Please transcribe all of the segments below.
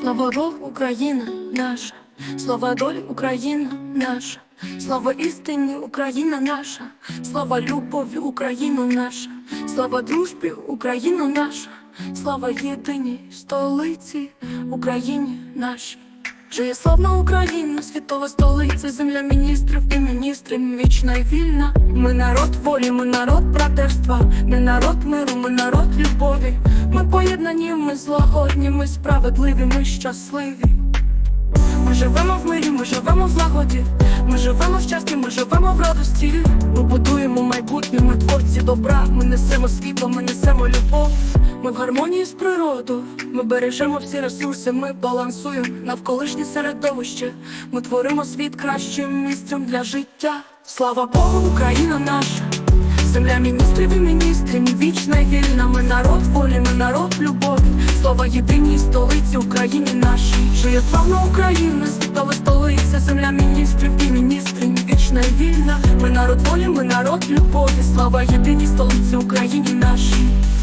Слава Бог, Україна наша, слава доль Україна наша, слава істині Україна наша, слава любові Україна наша, слава дружбі Україна наша, слава єдиній столиці Україні нашій. Жиє славна Україна, світова столиця, земля міністрів і міністрів вічна і вільна. Ми народ волі, ми народ братерства, ми народ миру, ми народ любові. Ми поєднані, ми злагодні, ми справедливі, ми щасливі. Ми живемо в мирі, ми живемо в злагоді, ми живемо в щасті, ми живемо в радості. Ми будуємо майбутнє, ми творці добра, ми несемо світло, ми несемо любов. Ми в гармонії з природою, ми бережемо всі ресурси, ми балансуємо навколишнє середовище. Ми творимо світ кращим місцем для життя. Слава Богу, Україна наша, земля міністрів і міністрів, вічна і вільна. Ми народ волі, ми народ любові. Слава єдиній столиці Україні нашій. Жиє славна Україна, світова столиця, земля міністрів і міністрів, вічна і вільна. Ми народ волі, ми народ любові. Слава єдиній столиці Україні нашій.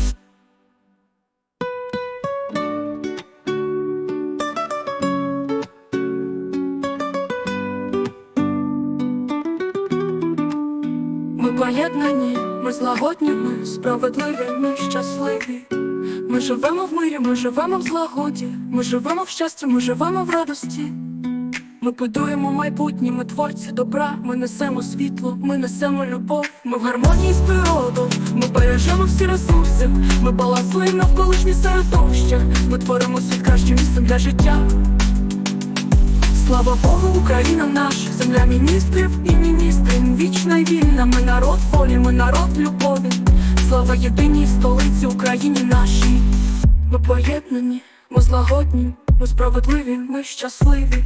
Поєднані, ми злагодні, ми справедливі, ми щасливі. Ми живемо в мирі, ми живемо в злагоді, ми живемо в щасті, ми живемо в радості. Ми будуємо майбутнє, ми творці добра, ми несемо світло, ми несемо любов, ми в гармонії з природою, ми бережемо всі ресурси, ми балансуємо навколишнє середовище, ми творимо світ кращим місцем для життя. Слава Богу, Україна наша, земля міністрів і міністрів, вічна і вільна, ми народ волі, ми народ любові. Слава єдиній столиці Україні нашій. Ми поєднані, ми злагодні, ми справедливі, ми щасливі.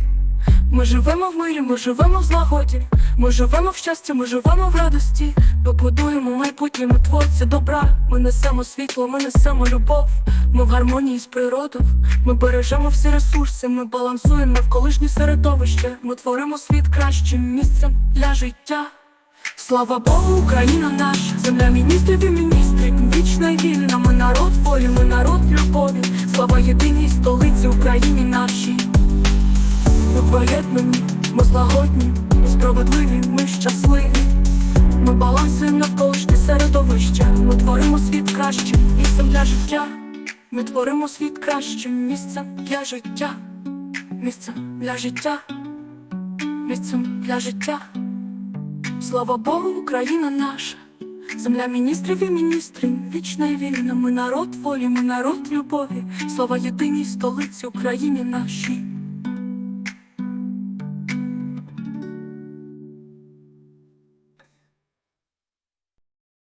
Ми живемо в мирі, ми живемо в злагоді, ми живемо в щасті, ми живемо в радості. Ми будуємо майбутнє, ми творці добра. Ми несемо світло, ми несемо любов. Ми в гармонії з природою, ми бережемо всі ресурси, ми балансуємо навколишнє середовище. Ми творимо світ кращим місцем для життя. Слава Богу, Україна наша, земля міністрів і міністрів, вічна вільна, ми народ волі, ми народ любові. Слава єдиній столиці Україні нашій. Ми ми злагодні, справедливі, ми щасливі. Ми балансуємо навколишнє середовище. Ми творимо світ кращим місцем для життя. Ми творимо світ кращим місцем для життя. Місцем для життя. Місцем для життя. Слава Богу, Україна наша. Земля міністрів і міністрів, вічна і вільна. Ми народ волі, ми народ любові. Слава єдиній столиці Україні нашій.